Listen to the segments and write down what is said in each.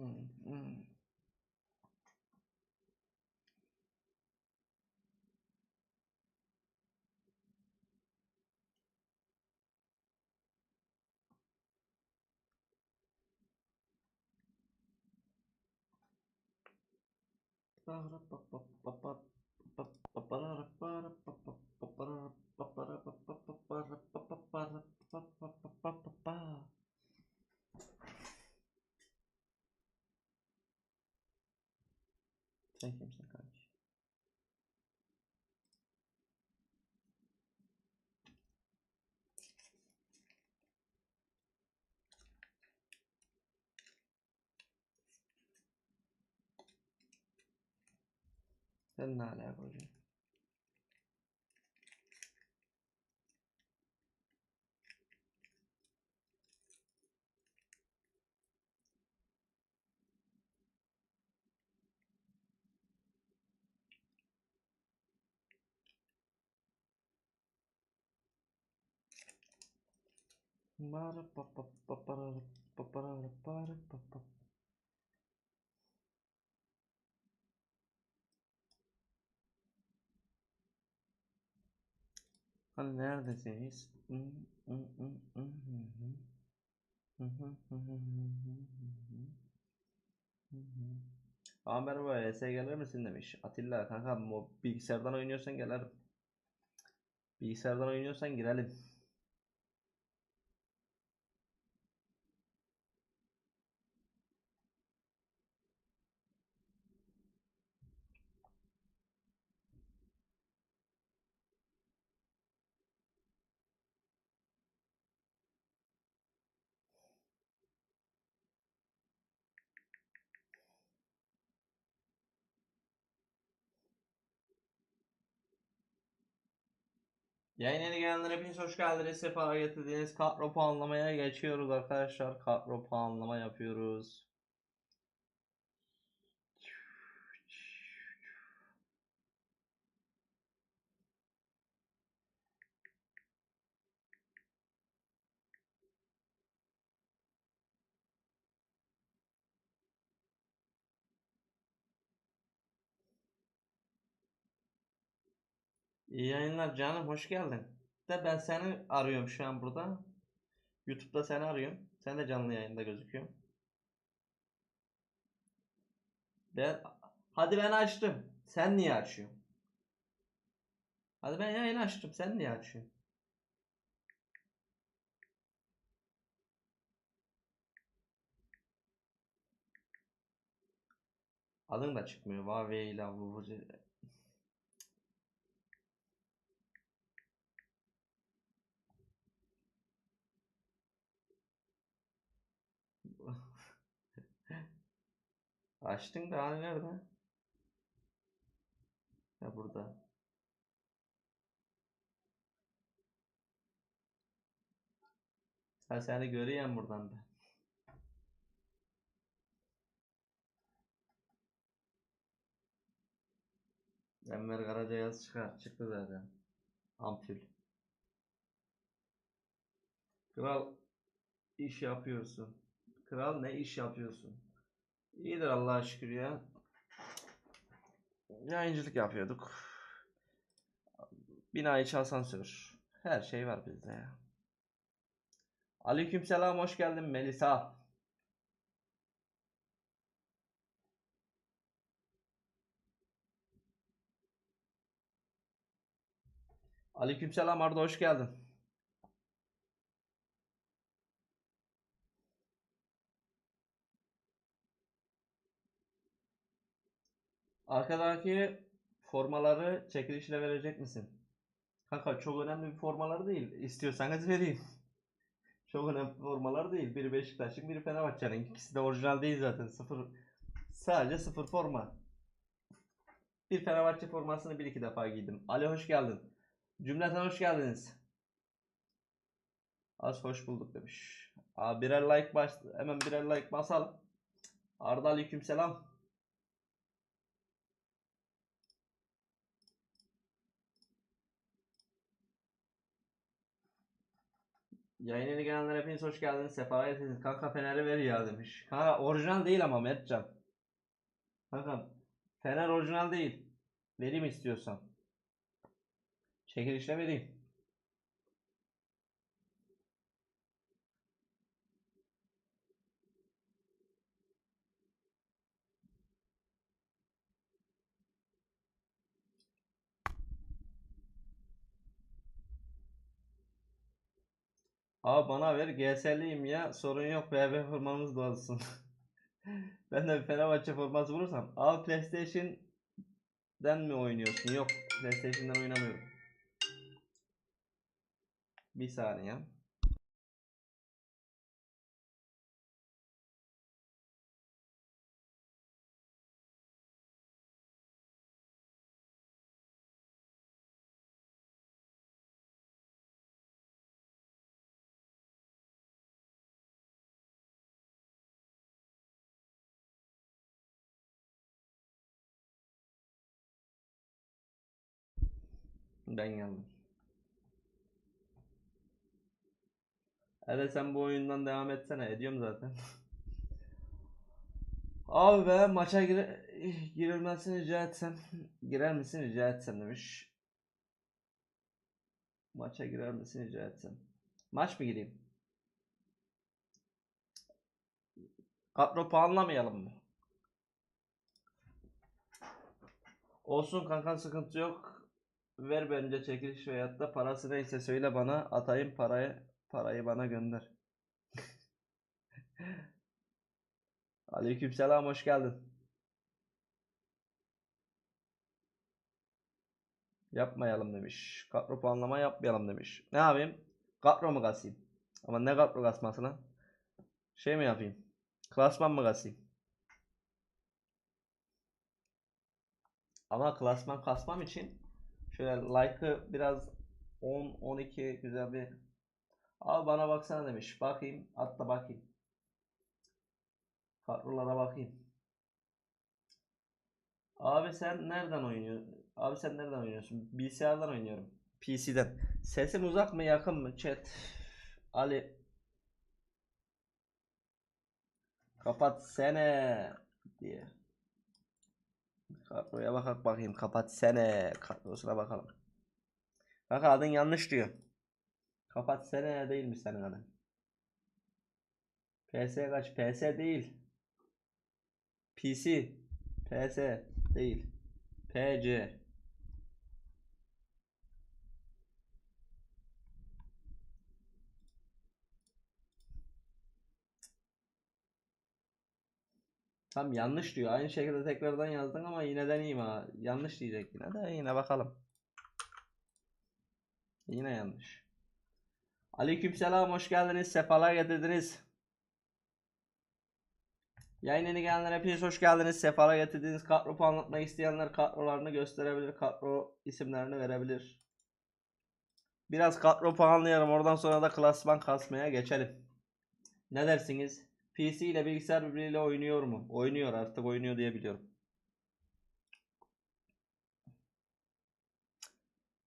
Mm-mm. Sen ne alaka hocam? Bara pa pa pa para pa para para pa pa. Hı hı. Aa merhaba ES'e gelir misin demiş. Atilla kanka bilgisayardan oynuyorsan gelirim. Bilgisayardan oynuyorsan girelim. Yayın yeni gelenler hepiniz hoş geldiniz. Sefa getirdiniz. Kadro puanlamaya geçiyoruz arkadaşlar. Kadro puanlama yapıyoruz. İyi yayınlar canım hoş geldin. De ben seni arıyorum şu an burada. YouTube'da seni arıyorum. Sen de canlı yayında gözüküyorsun. Ben hadi ben açtım. Sen niye açıyorsun? Hadi ben yayın açtım. Sen niye açıyorsun? Adın da çıkmıyor. Huawei ile Huawei. Açtın da hani nerede? Ya burada. Ha seni göreyim buradan da. Enver Karacayaz çıkar, çıktı zaten. Ampul. Kral iş yapıyorsun. Kral ne iş yapıyorsun? İyidir Allah'a şükür ya. Yayıncılık yapıyorduk. Bina içi asansör. Her şey var bizde ya. Aleykümselam hoş geldin Melisa. Aleykümselam Arda hoş geldin. Arkadaki formaları çekilişle verecek misin? Kanka çok önemli bir formalar değil. İstiyorsanız vereyim. Çok önemli formalar değil. Biri Beşiktaş'ın, biri Fenerbahçe'nin. İkisi de orijinal değil zaten. Sıfır. Sadece sıfır forma. Bir Fenerbahçe formasını bir iki defa giydim. Ali hoş geldin. Cümleten hoş geldiniz. Az hoş bulduk demiş. Abi birer like bas hemen birer like basalım. Arda aleykümselam. Yayına gelenler hepiniz hoş geldiniz. Sefa getirdiniz. Kanka Fener'i ver ya demiş. Kanka orijinal değil ama Mertcan. Kanka Fener orijinal değil. Vereyim istiyorsan. Çekilişle vereyim. Abi bana ver GS'liyim ya sorun yok BB formamız da olsun. ben de bir Fenerbahçe forması bulursam. Abi PlayStation'den mi oynuyorsun? Yok PlayStation'dan oynamıyorum. Bir saniye. Ben geldim. Hele sen bu oyundan devam etsene. Ediyorum zaten. Abi be maça gir girilmesini rica etsem. Girer misin rica etsem demiş. Maça girer misin rica etsem. Maç mı gireyim? Kadro puanlamayalım mı? Olsun kanka sıkıntı yok. Ver bence çekiliş veyahut da parası neyse söyle bana atayım parayı parayı bana gönder. Aleykümselam hoş geldin. Yapmayalım demiş. Kadro puanlama yapmayalım demiş. Ne yapayım? Kadro mu kasayım? Ama ne kadro kasması lan? Şey mi yapayım? Klasman mı kasayım? Ama klasman kasmam için şöyle like'ı biraz 10 12 güzel bir Abi bana baksana demiş. Bakayım. Atla bakayım. Kadrolara bakayım. Abi sen nereden oynuyorsun? Abi sen nereden oynuyorsun? Bilgisayardan oynuyorum. PC'den. Sesim uzak mı yakın mı? Chat. Ali. Kapat sene diye. Kadroya bakak bakayım. Kapat sene. Kadrosuna bakalım. Bak adın yanlış diyor. Kapat sene değilmiş senin adın. PS kaç? PS değil. PC. PS değil. PC. Tam yanlış diyor. Aynı şekilde tekrardan yazdın ama yine deneyeyim ha. Yanlış diyecek yine de yine bakalım. Yine yanlış. Aleykümselam hoş geldiniz. Sefalar getirdiniz. Yayınına gelenler hepiniz hoş geldiniz. Sefalar getirdiniz. Kadro anlatmak isteyenler kadrolarını gösterebilir. Kadro isimlerini verebilir. Biraz kadro puanlayalım. Oradan sonra da klasman kasmaya geçelim. Ne dersiniz? PC ile bilgisayar birbiriyle oynuyor mu? Oynuyor artık oynuyor diye biliyorum.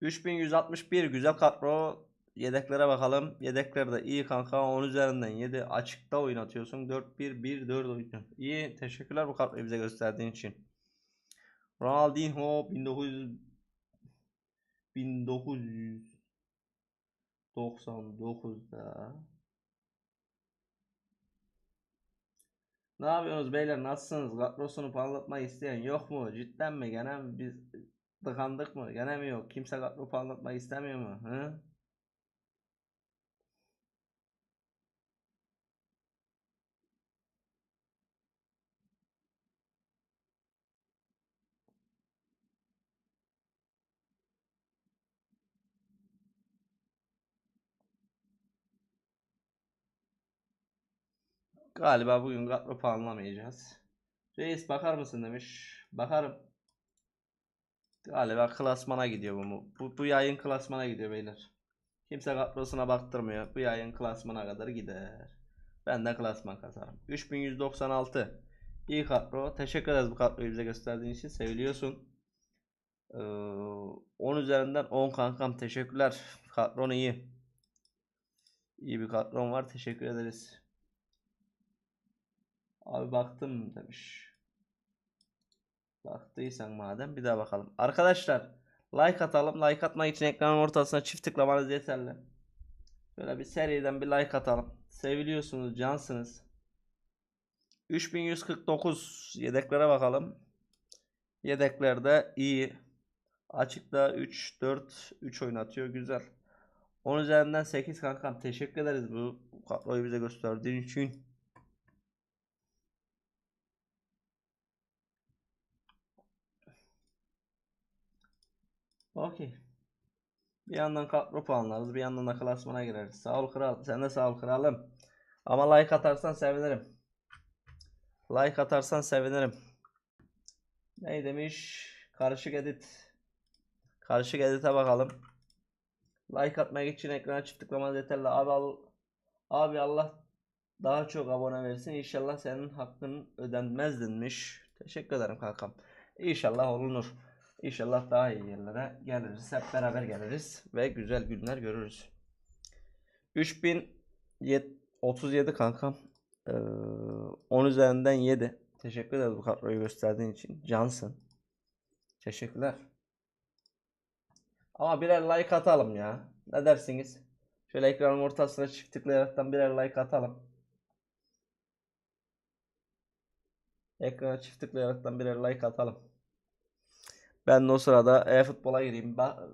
3161 güzel kadro. Yedeklere bakalım. Yedekler de iyi kanka. 10 üzerinden 7 açıkta oynatıyorsun. 4-1-1-4 oynuyorsun. İyi. Teşekkürler bu kadroyu bize gösterdiğin için. Ronaldinho 1900 1999'da Ne yapıyorsunuz beyler nasılsınız? Kadrosunu anlatmak isteyen yok mu? Cidden mi? Gene biz tıkandık mı? Gene mi yok? Kimse kadro anlatmak istemiyor mu? Hı? Galiba bugün kadro puanlamayacağız. Reis bakar mısın demiş. Bakarım. Galiba klasmana gidiyor bu. Bu, bu yayın klasmana gidiyor beyler. Kimse kadrosuna baktırmıyor. Bu yayın klasmana kadar gider. Ben de klasman kazarım. 3196. İyi kadro. Teşekkür ederiz bu kadroyu bize gösterdiğin için. Seviliyorsun. Ee, 10 üzerinden 10 kankam. Teşekkürler. Kadron iyi. İyi bir kadron var. Teşekkür ederiz. Abi baktım demiş. Baktıysan madem bir daha bakalım. Arkadaşlar like atalım. Like atmak için ekranın ortasına çift tıklamanız yeterli. Böyle bir seriden bir like atalım. Seviliyorsunuz, cansınız. 3149 yedeklere bakalım. Yedeklerde iyi. Açıkta 3 4 3 oynatıyor. Güzel. 10 üzerinden 8 kankam. Teşekkür ederiz bu kadroyu bize gösterdiğin için. Okey. Bir yandan kadro puanlarız, bir yandan da klasmana gireriz. Sağ ol kral. Sen de sağ ol kralım. Ama like atarsan sevinirim. Like atarsan sevinirim. Ne demiş? Karışık edit. Karışık edite bakalım. Like atmak için ekrana çift tıklamanız yeterli. Abi, al, abi Allah daha çok abone versin. İnşallah senin hakkın ödenmez denmiş. Teşekkür ederim kankam. İnşallah olunur. İnşallah daha iyi yerlere geliriz. Hep beraber geliriz ve güzel günler görürüz. 3037 kankam. Ee, 10 üzerinden 7. Teşekkür ederiz bu kadroyu gösterdiğin için. Cansın. Teşekkürler. Ama birer like atalım ya. Ne dersiniz? Şöyle ekranın ortasına çift birer like atalım. Ekrana çift tıklayaraktan birer like atalım. Ben de o sırada e-futbola gireyim. Ba-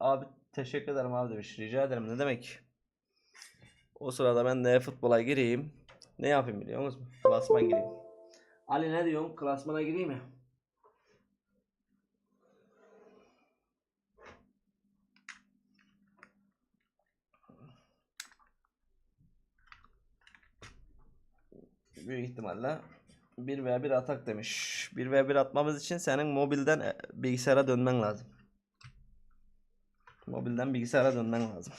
abi teşekkür ederim abi demiş. Rica ederim. Ne demek? O sırada ben de e-futbola gireyim. Ne yapayım biliyor musunuz? Klasman gireyim. Ali ne diyorsun? Klasmana gireyim mi? Büyük ihtimalle 1 veya 1 atak demiş. 1 veya 1 atmamız için senin mobilden e, bilgisayara dönmen lazım. Mobilden bilgisayara dönmen lazım.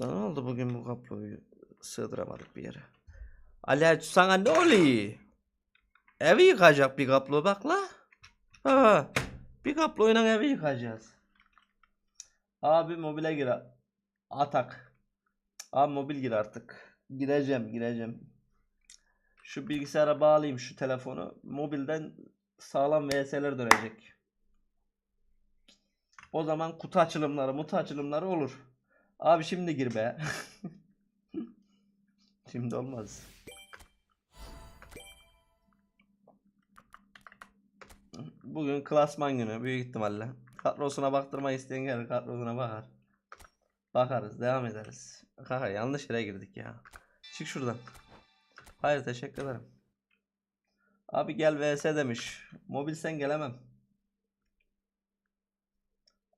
Ne oldu bugün bu kabloyu sığdıramadık bir yere. Ali sana ne oluyor? Evi yıkacak bir kablo bak la. Ha, bir kabloyla evi yıkacağız. Abi mobile gir. Atak. Abi mobil gir artık. Gireceğim gireceğim. Şu bilgisayara bağlayayım şu telefonu. Mobilden sağlam VS'ler dönecek. O zaman kutu açılımları, mutu açılımları olur. Abi şimdi gir be. şimdi olmaz. Bugün klasman günü büyük ihtimalle. Kadrosuna baktırma isteyen gelir kadrosuna bakar. Bakarız devam ederiz. Kanka yanlış yere girdik ya. Çık şuradan. Hayır teşekkür ederim. Abi gel vs demiş. Mobil sen gelemem.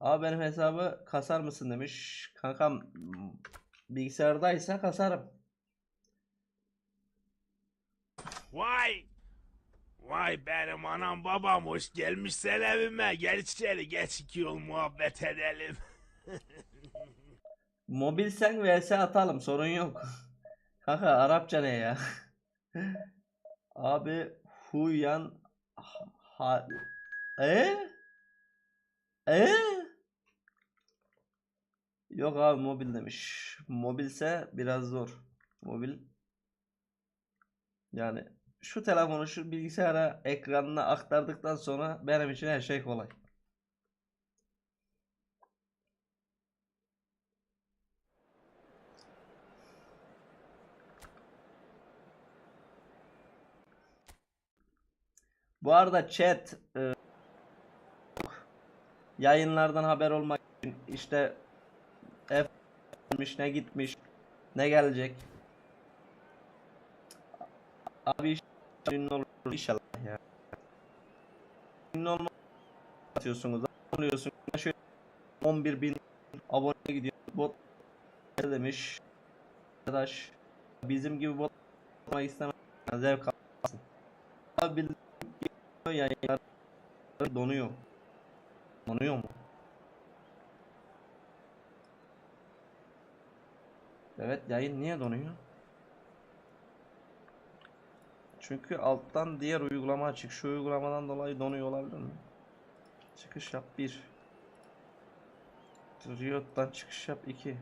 Abi benim hesabı kasar mısın demiş. Kankam bilgisayardaysa kasarım. Vay! Vay benim anam babam hoş gelmişsen evime. Gel içeri geç iki yol muhabbet edelim. Mobil sen vs atalım sorun yok. Kanka Arapça ne ya? Abi Huyan ha e e Yok abi mobil demiş. Mobilse biraz zor. Mobil yani şu telefonu şu bilgisayara ekranına aktardıktan sonra benim için her şey kolay. Bu arada chat e, yayınlardan haber olmak için işte F olmuş ne gitmiş ne gelecek? Abi inşallah ünlü olur inşallah ya. Ünlü atıyorsunuz alıyorsunuz. Şöyle 11 bin abone gidiyor. Bot ne demiş? Arkadaş bizim gibi bot olmak istemez. Zevk almasın. Abi gibi yayınlar donuyor. Donuyor mu? Evet yayın niye donuyor? Çünkü alttan diğer uygulama açık. Şu uygulamadan dolayı donuyor olabilir mi? Çıkış yap 1. Riot'tan çıkış yap 2.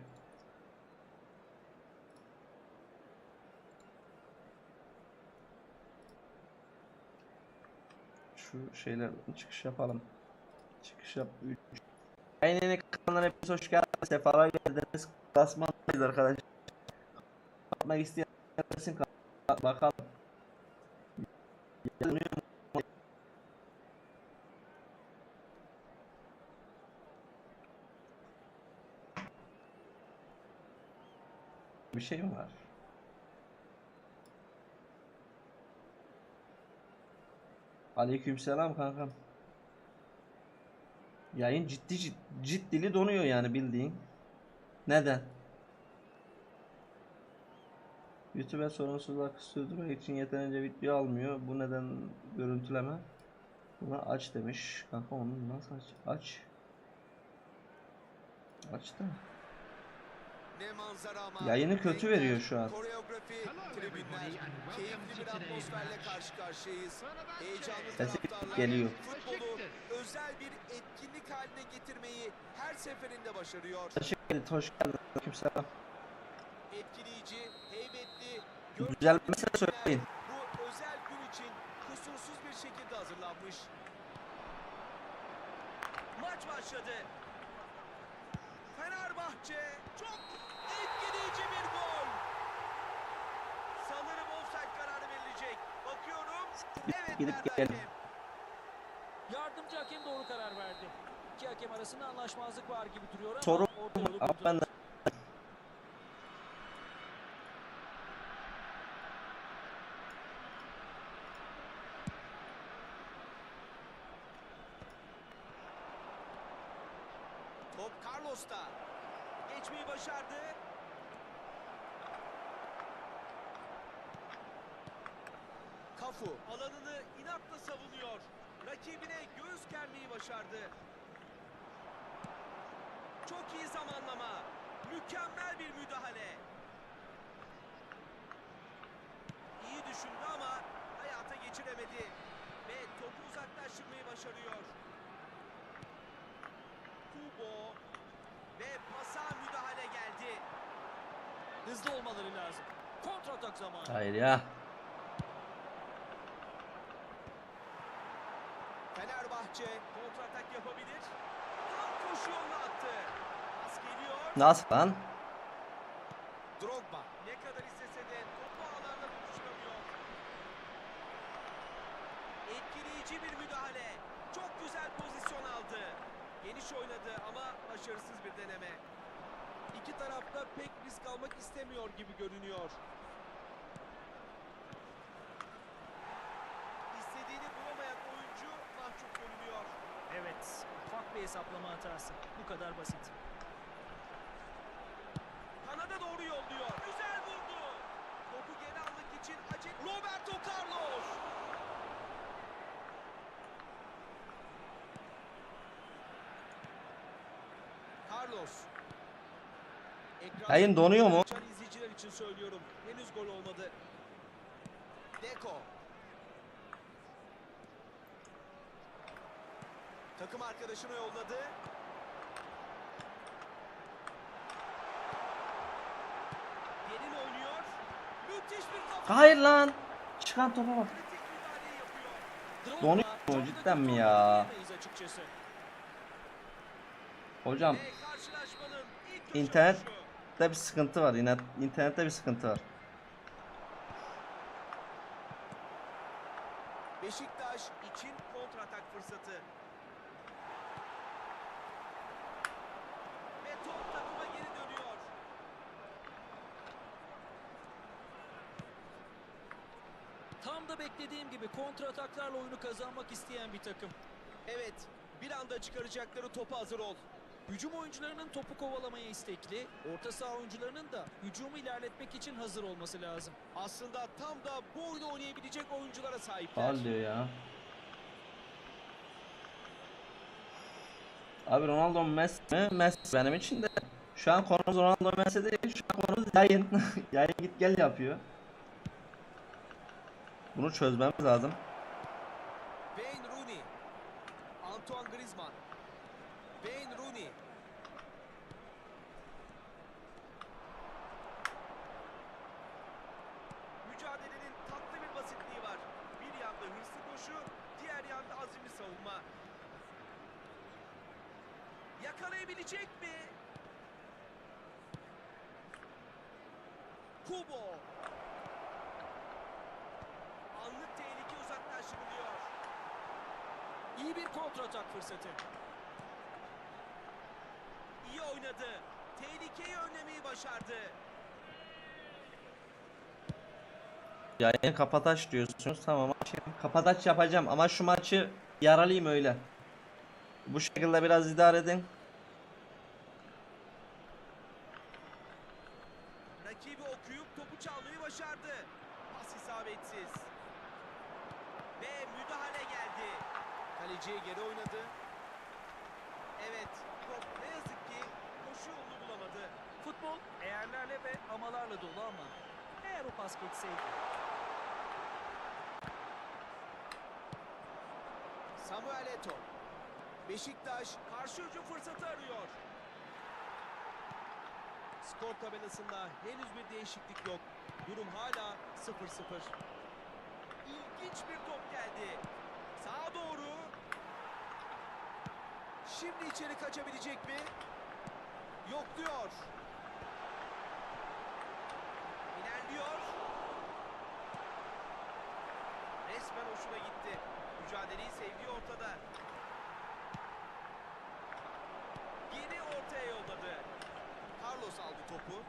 Şu şeylerden çıkış yapalım. Çıkış yap 3. Aynen kanalına hepiniz hoş geldiniz. Sefalar geldiniz. Klasmandayız arkadaşlar. Atmak isteyen gelsin. Bakalım. Yanıyor mu? Bir şey mi var? Aleykümselam kankam. Yayın ciddi cid- ciddili donuyor yani bildiğin. Neden? YouTube'a sorunsuzluk sürdürmek için yeterince video almıyor. Bu neden görüntüleme? Buna aç demiş. Kanka onu nasıl aç? Aç. Aç. Yayını kötü veriyor şu an. Sesi geliyor. özel bir etkinlik haline getirmeyi her seferinde başarıyor. Açık edit hoş geldin. Aleykümselam. Etkileyici, heybetli, Düzelmesine görkemli söyleyin. Bu özel gün için kusursuz bir şekilde hazırlanmış. Maç başladı. Fenerbahçe çok Evet Gidip hakem. Yardımcı hakem doğru karar verdi. İki hakem arasında anlaşmazlık var gibi duruyor ama Soru orta yolu Ama buldu. ben Top Carlos'ta. Geçmeyi başardı. Kafu alanını inatla savunuyor. Rakibine göğüs germeyi başardı. Çok iyi zamanlama. Mükemmel bir müdahale. İyi düşündü ama hayata geçiremedi. Ve topu uzaklaştırmayı başarıyor. Kubo ve pasa müdahale geldi. Hızlı olmaları lazım. Kontratak zamanı. Hayır ya. Fenerbahçe kontratak yapabilir. Tam koşu yoluna attı. Pas geliyor. Nasıl lan? Drogba ne kadar istese de topu ağlarla buluşturamıyor. Etkileyici bir müdahale. Çok güzel pozisyon aldı. Geniş oynadı ama başarısız bir deneme. İki tarafta pek risk almak istemiyor gibi görünüyor. Bir hesaplama hatası. Bu kadar basit. Kanada doğru yolluyor. Güzel vurdu. Topu geri almak için acil Roberto Carlos. Carlos. Ekranda Yayın donuyor mu? İzleyiciler için söylüyorum. Henüz gol olmadı. Deko. Takım arkadaşına yolladı. Derin oynuyor. Müthiş bir kafa. Hayır lan. Çıkan topa bak. Donuyor mu? Cidden mi ya? Hocam Ve karşılaşmanın ilk köşe İnternet- vuruşu. bir sıkıntı var. Yine internette bir sıkıntı var. Beşiktaş için kontratak fırsatı. Ve top takıma geri dönüyor. Tam da gibi kontrataklarla oyunu kazanmak isteyen bir takım. Evet, bir anda çıkaracakları topa hazır ol. Hücum oyuncularının topu kovalamaya istekli, orta saha oyuncularının da hücumu ilerletmek için hazır olması lazım. Aslında tam da bu oyunu oynayabilecek oyunculara sahipler. Faul diyor ya. Abi Ronaldo Messi mi? Messi benim için de. Şu an konumuz Ronaldo Messi değil. Şu an konumuz yayın. yayın git gel yapıyor. Bunu çözmemiz lazım. Wayne Rooney. Antoine Griezmann. Wayne Rooney. Mücadelenin tatlı bir basitliği var. Bir yanda hırslı koşu, diğer yanda azimli savunma. Yakalayabilecek mi? Kubo. İyi bir kontratak fırsatı. İyi oynadı. Tehlikeyi önlemeyi başardı. Yayın kapataç diyorsunuz. Tamam açayım. Kapataç yapacağım ama şu maçı yaralıyım öyle. Bu şekilde biraz idare edin. Rakibi okuyup topu çalmayı başardı. Pas isabetsiz. Ve müdahale geldi. Kaleciye geri oynadı. Evet, top ne yazık ki koşu yolunu bulamadı. Futbol eğerlerle ve amalarla dolu ama eğer o pas geçseydi. Samuel Eto'o. Beşiktaş karşı hücum fırsatı arıyor. Skor tabelasında henüz bir değişiklik yok. Durum hala 0-0. İlginç bir top geldi. Sağa doğru. Şimdi içeri kaçabilecek mi? Yok diyor. İlerliyor. Resmen hoşuna gitti. Mücadeleyi sevdiği ortada. Geri ortaya yolladı. Carlos aldı topu.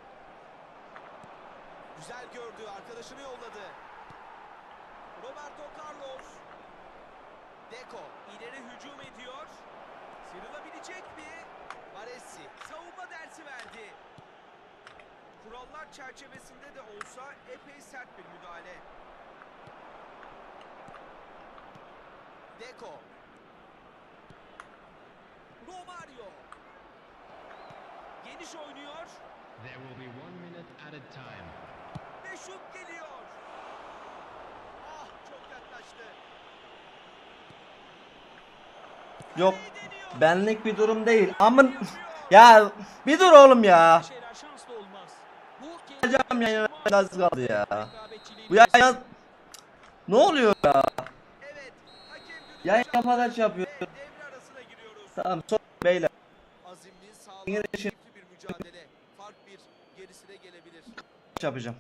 Güzel gördü. Arkadaşını yolladı. Roberto Carlos. Deco ileri hücum ediyor. Sıyrılabilecek mi? Baresi savunma dersi verdi. Kurallar çerçevesinde de olsa epey sert bir müdahale. Deco. Romario. Geniş oynuyor There will be one minute at a time. ve şut geliyor. Ah çok yaklaştı. Yok. Kaleyi deniyor. Benlik bir durum değil. Amın ya bir dur oğlum ya. Hocam yayına az kaldı ya. Bu yayın ne oluyor ya? Yayın kapataç yapıyor. Tamam son beyler. Azimli, sağlam, bir mücadele. Fark bir, gerisi de gelebilir. yapacağım.